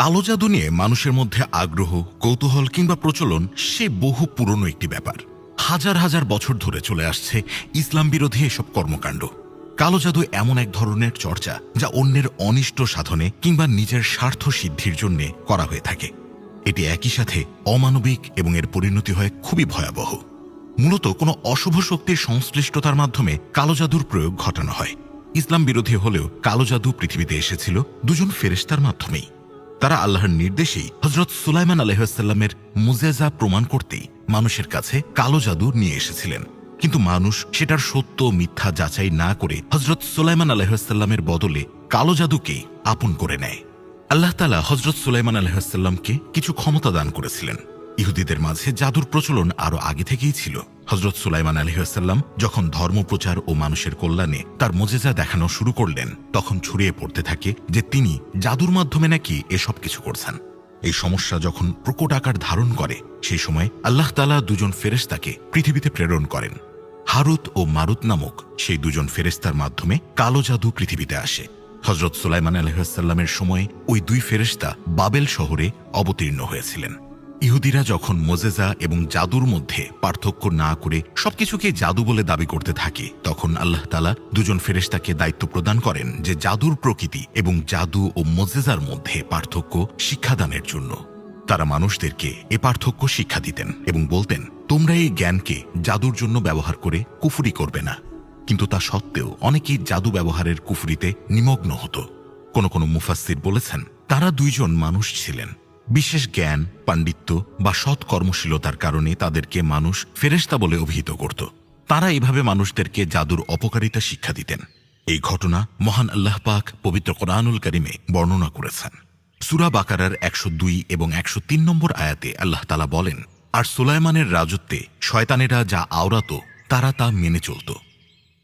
কালো জাদু নিয়ে মানুষের মধ্যে আগ্রহ, কৌতূহল কিংবা প্রচলন, সে বহু পুরনো একটি ব্যাপার। হাজার হাজার বছর ধরে চলে আসছে ইসলাম বিরোধী এসব কর্মকাণ্ড। কালো জাদু এমন এক ধরনের চর্চা যা অন্যের অনিষ্ট সাধনে কিংবা নিজের স্বার্থ সিদ্ধির জন্য করা হয়ে থাকে। এটি একই সাথে অমানবিক এবং এর পরিণতি হয় খুবই ভয়াবহ। মূলত কোনো অশুভ শক্তির সংশ্লিষ্টতার মাধ্যমে কালো জাদুর প্রয়োগ ঘটানো হয়। ইসলাম বিরোধী হলেও কালো জাদু পৃথিবীতে এসেছিল দুজন ফেরেস্তার মাধ্যমেই। তারা আল্লাহর নির্দেশেই হজরত সুলাইমান আলহামের মুজেজা প্রমাণ করতেই মানুষের কাছে কালো জাদু নিয়ে এসেছিলেন। কিন্তু মানুষ সেটার সত্য মিথ্যা যাচাই না করে হজরত সুলাইমান আলহামের বদলে কালো জাদুকেই আপন করে নেয়। আল্লাহ তালা হজরত সুলাইমান আলহামকে কিছু ক্ষমতা দান করেছিলেন। ইহুদিদের মাঝে জাদুর প্রচলন আরও আগে থেকেই ছিল। হজরত সুলাইমান আলহাম যখন ধর্মপ্রচার ও মানুষের কল্যাণে তার মোজেজা দেখানো শুরু করলেন, তখন ছড়িয়ে পড়তে থাকে যে তিনি জাদুর মাধ্যমে নাকি এসব কিছু করছেন। এই সমস্যা যখন প্রকট আকার ধারণ করে, সেই সময় আল্লাহ তালা দুজন ফেরেশতাকে পৃথিবীতে প্রেরণ করেন। হারুত ও মারুত নামক সেই দুজন ফেরেস্তার মাধ্যমে কালো জাদু পৃথিবীতে আসে। হজরত সুলাইমান আলহামের সময় ওই দুই ফেরেস্তা বাবেল শহরে অবতীর্ণ হয়েছিলেন। ইহুদিরা যখন মোজেজা এবং জাদুর মধ্যে পার্থক্য না করে সবকিছুকে জাদু বলে দাবি করতে থাকে, তখন আল্লাহ তালা দুজন ফেরেস্তাকে দায়িত্ব প্রদান করেন যে জাদুর প্রকৃতি এবং জাদু ও মোজেজার মধ্যে পার্থক্য শিক্ষাদানের জন্য। তারা মানুষদেরকে এ পার্থক্য শিক্ষা দিতেন এবং বলতেন, তোমরা এই জ্ঞানকে জাদুর জন্য ব্যবহার করে কুফুরি করবে না। কিন্তু তা সত্ত্বেও অনেকেই জাদু ব্যবহারের কুফুরিতে নিমগ্ন হতো। কোন কোন মুফাসির বলেছেন, তারা দুইজন মানুষ ছিলেন। বিশেষ জ্ঞান, পাণ্ডিত্য বা সৎ কর্মশীলতার কারণে তাদেরকে মানুষ ফেরেশতা বলে অভিহিত করত। তারা এভাবে মানুষদেরকে জাদুর অপকারিতা শিক্ষা দিতেন। এই ঘটনা মহান আল্লাহ পাক পবিত্র কোরআনুল করিমে বর্ণনা করেছেন। সুরা বাকারার একশো দুই এবং একশো তিন নম্বর আয়াতে আল্লাহ তালা বলেন, আর সুলাইমানের রাজত্বে শয়তানেরা যা আওরাত, তারা তা মেনে চলত।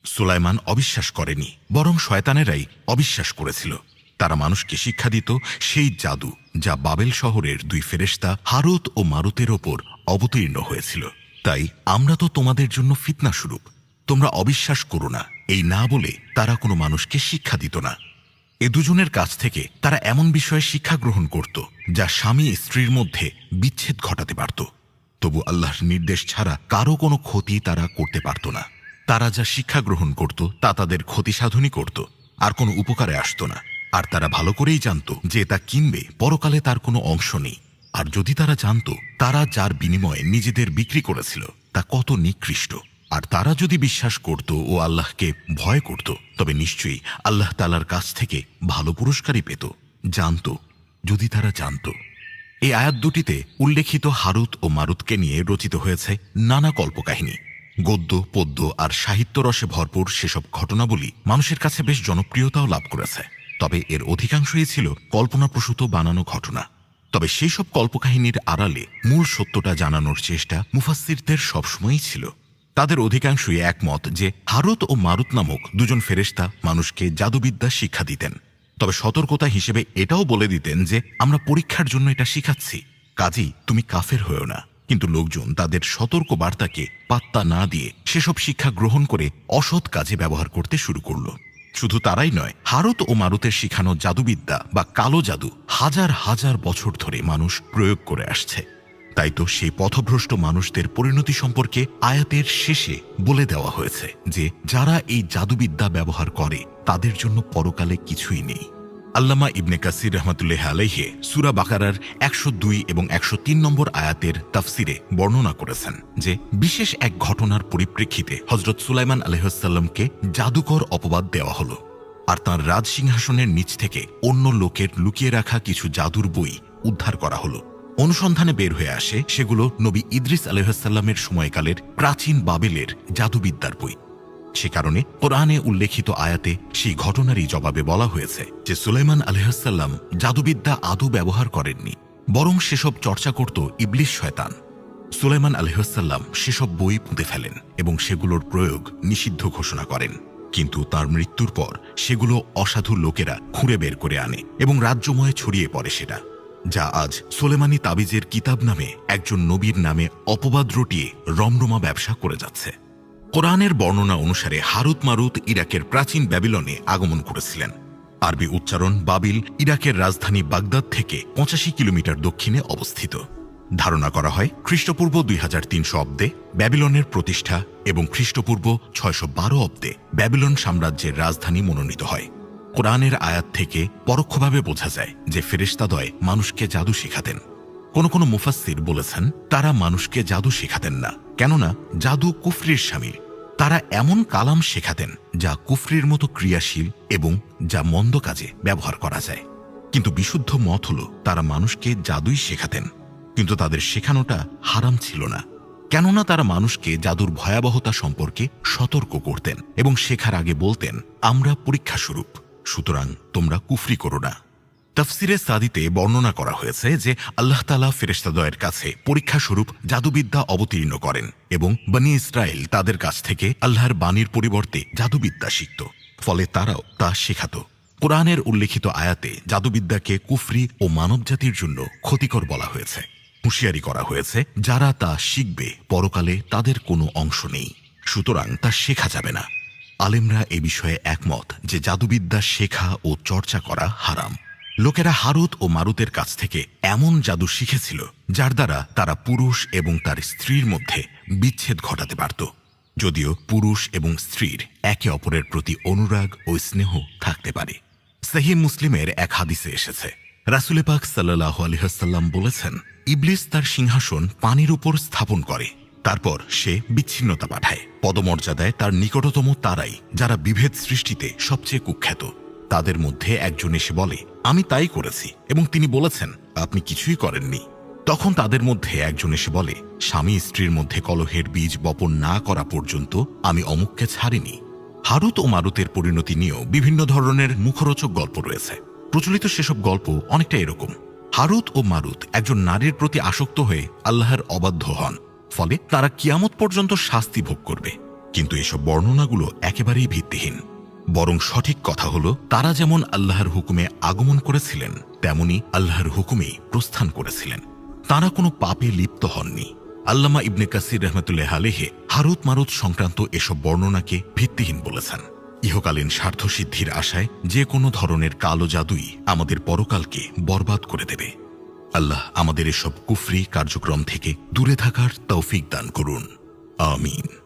সুলাইমান অবিশ্বাস করেনি, বরং শয়তানেরাই অবিশ্বাস করেছিল। তারা মানুষকে শিক্ষা দিত সেই জাদু যা বাবেল শহরের দুই ফেরেশতা হারুত ও মারুতের ওপর অবতীর্ণ হয়েছিল। তাই আমরা তো তোমাদের জন্য ফিতনা তোমরা অবিশ্বাস করো না, এই না বলে তারা কোনো মানুষকে শিক্ষা দিত না। এ দুজনের কাছ থেকে তারা এমন বিষয়ে শিক্ষা গ্রহণ করত, যা স্বামী স্ত্রীর মধ্যে বিচ্ছেদ ঘটাতে পারত। তবু আল্লাহর নির্দেশ ছাড়া কারও কোনো ক্ষতি তারা করতে পারত না। তারা যা শিক্ষা গ্রহণ করত, তা তাদের ক্ষতি সাধনই করত, আর কোনো উপকারে আসত না। আর তারা ভালো করেই জানত যে তা কিনবে, পরকালে তার কোনো অংশ নেই। আর যদি তারা জানত, তারা যার বিনিময়ে নিজেদের বিক্রি করেছিল, তা কত নিকৃষ্ট। আর তারা যদি বিশ্বাস করত ও আল্লাহকে ভয় করত, তবে নিশ্চয়ই আল্লাহ তালার কাছ থেকে ভালো পুরস্কারই পেত। জানত, যদি তারা জানত। এই আয়াত দুটিতে উল্লেখিত হারুত ও মারুতকে নিয়ে রচিত হয়েছে নানা কল্পকাহিনী। গদ্য, পদ্য আর সাহিত্য রসে ভরপুর সেসব ঘটনাবলী মানুষের কাছে বেশ জনপ্রিয়তাও লাভ করেছে। তবে এর অধিকাংশই ছিল কল্পনাপ্রসূত বানানো ঘটনা। তবে সেই সব কল্পকাহিনীর আড়ালে মূল সত্যটা জানানোর চেষ্টা মুফাসিরদের সবসময়ই ছিল। তাদের অধিকাংশই একমত যে হারুত ও মারুত নামক দুজন ফেরেশতা মানুষকে জাদুবিদ্যা শিক্ষা দিতেন। তবে সতর্কতা হিসেবে এটাও বলে দিতেন যে, আমরা পরীক্ষার জন্য এটা শিখাচ্ছি। কাজেই তুমি কাফের হয়েও না। কিন্তু লোকজন তাদের সতর্ক বার্তাকে পাত্তা না দিয়ে সেসব শিক্ষা গ্রহণ করে অসৎ কাজে ব্যবহার করতে শুরু করল। শুধু তারাই নয়, হারত ও মারুতের শিখানো জাদুবিদ্যা বা কালো জাদু হাজার হাজার বছর ধরে মানুষ প্রয়োগ করে আসছে। তাই তো সেই পথভ্রষ্ট মানুষদের পরিণতি সম্পর্কে আয়াতের শেষে বলে দেওয়া হয়েছে যে, যারা এই জাদুবিদ্যা ব্যবহার করে, তাদের জন্য পরকালে কিছুই নেই। আল্লামা ইবনে কাসির রহমতুল্লাহ আলাইহে সুরা বাকারার একশো দুই এবং একশো তিন নম্বর আয়াতের তাফসিরে বর্ণনা করেছেন যে, বিশেষ এক ঘটনার পরিপ্রেক্ষিতে হজরত সুলাইমান আলহাসাল্লামকে জাদুকর অপবাদ দেওয়া হলো। আর তাঁর রাজসিংহাসনের নিচ থেকে অন্য লোকের লুকিয়ে রাখা কিছু জাদুর বই উদ্ধার করা হলো। অনুসন্ধানে বের হয়ে আসে সেগুলো নবী ইদ্রিস আলহাসাল্লামের সময়কালের প্রাচীন বাবেলের জাদুবিদ্যার বই। সে কারণে কোরআনে উল্লেখিত আয়াতে সেই ঘটনারই জবাবে বলা হয়েছে যে সুলাইমান আলহাসাল্লাম জাদুবিদ্যা আদৌ ব্যবহার করেননি, বরং সেসব চর্চা করত ইবলিশ শয়তান। সুলাইমান আলহাসাল্লাম সেসব বই পুঁতে ফেলেন এবং সেগুলোর প্রয়োগ নিষিদ্ধ ঘোষণা করেন। কিন্তু তার মৃত্যুর পর সেগুলো অসাধু লোকেরা খুঁড়ে বের করে আনে এবং রাজ্যময়ে ছড়িয়ে পড়ে সেটা, যা আজ সোলেমানি তাবিজের কিতাব নামে একজন নবীর নামে অপবাদ রটিয়ে রমরমা ব্যবসা করে যাচ্ছে। কোরআনের বর্ণনা অনুসারে হারুত মারুত ইরাকের প্রাচীন ব্যাবিলনে আগমন করেছিলেন। আরবি উচ্চারণ বাবিল ইরাকের রাজধানী বাগদাদ থেকে পঁচাশি কিলোমিটার দক্ষিণে অবস্থিত। ধারণা করা হয়, খ্রিস্টপূর্ব দুই হাজার তিনশো অব্দে ব্যাবিলনের প্রতিষ্ঠা এবং খ্রিস্টপূর্ব ছয়শো বারো অব্দে ব্যাবিলন সাম্রাজ্যের রাজধানী মনোনীত হয়। কোরআনের আয়াত থেকে পরোক্ষভাবে বোঝা যায় যে ফেরেশতাদয় মানুষকে জাদু শেখাতেন। কোনো কোনো মুফাসসির বলেছেন, তারা মানুষকে জাদু শেখাতেন না। কেননা, জাদু কুফরির সামিল তারা এমন কালাম শেখাতেন যা কুফরির মতো ক্রিয়াশীল এবং যা মন্দ কাজে ব্যবহার করা যায়। কিন্তু বিশুদ্ধ মত হল তারা মানুষকে জাদুই শেখাতেন। কিন্তু তাদের শেখানোটা হারাম ছিল না। কেননা তারা মানুষকে জাদুর ভয়াবহতা সম্পর্কে সতর্ক করতেন এবং শেখার আগে বলতেন, আমরা পরীক্ষা স্বরূপ সুতরাং তোমরা কুফরি করো না। তফসিরে সাদিতে বর্ণনা করা হয়েছে যে আল্লাহ তালা ফেরেস্তাদয়ের কাছে পরীক্ষা স্বরূপ জাদুবিদ্যা অবতীর্ণ করেন এবং বনি ইসরায়েল তাদের কাছ থেকে আল্লাহর বাণীর পরিবর্তে জাদুবিদ্যা শিখত, ফলে তারাও তা শেখাত। কোরআনের উল্লেখিত আয়াতে জাদুবিদ্যাকে কুফরি ও মানবজাতির জন্য ক্ষতিকর বলা হয়েছে। হুঁশিয়ারি করা হয়েছে, যারা তা শিখবে, পরকালে তাদের কোনো অংশ নেই, সুতরাং তা শেখা যাবে না। আলেমরা এ বিষয়ে একমত যে জাদুবিদ্যা শেখা ও চর্চা করা হারাম। লোকেরা হারুত ও মারুতের কাছ থেকে এমন জাদু শিখেছিল, যার দ্বারা তারা পুরুষ এবং তার স্ত্রীর মধ্যে বিচ্ছেদ ঘটাতে পারত। যদিও পুরুষ এবং স্ত্রীর একে অপরের প্রতি অনুরাগ ও স্নেহ থাকতে পারে। সহি মুসলিমের এক হাদিসে এসেছে। রাসুলে পাক সাল্লাহ আলহাসাল্লাম বলেছেন, ইবলিস তার সিংহাসন পানির উপর স্থাপন করে। তারপর সে বিচ্ছিন্নতা পাঠায়। পদমর্যাদায় তার নিকটতম তারাই, যারা বিভেদ সৃষ্টিতে সবচেয়ে কুখ্যাত। তাদের মধ্যে একজন এসে বলে, আমি তাই করেছি। এবং তিনি বলেছেন, আপনি কিছুই করেননি। তখন তাদের মধ্যে একজন এসে বলে, স্বামী স্ত্রীর মধ্যে কলহের বীজ বপন না করা পর্যন্ত আমি অমুককে ছাড়িনি। হারুত ও মারুতের পরিণতি নিয়েও বিভিন্ন ধরনের মুখরোচক গল্প রয়েছে। প্রচলিত সেসব গল্প অনেকটা এরকম। হারুত ও মারুত একজন নারীর প্রতি আসক্ত হয়ে আল্লাহর অবাধ্য হন, ফলে তারা কিয়ামত পর্যন্ত শাস্তি ভোগ করবে। কিন্তু এসব বর্ণনাগুলো একেবারেই ভিত্তিহীন। বরং সঠিক কথা হলো, তারা যেমন আল্লাহর হুকুমে আগমন করেছিলেন, তেমনি আল্লাহর হুকুমেই প্রস্থান করেছিলেন। তারা কোনো পাপে লিপ্ত হননি। আল্লামা ইবনে কাসির রহমতুল্লাহ আলেহে হারুত মারুত সংক্রান্ত এসব বর্ণনাকে ভিত্তিহীন বলেছেন। ইহকালীন স্বার্থসিদ্ধির আশায় যে কোনো ধরনের কালো জাদুই আমাদের পরকালকে বরবাদ করে দেবে। আল্লাহ আমাদের এসব কুফরি কার্যক্রম থেকে দূরে থাকার তৌফিক দান করুন। আমিন।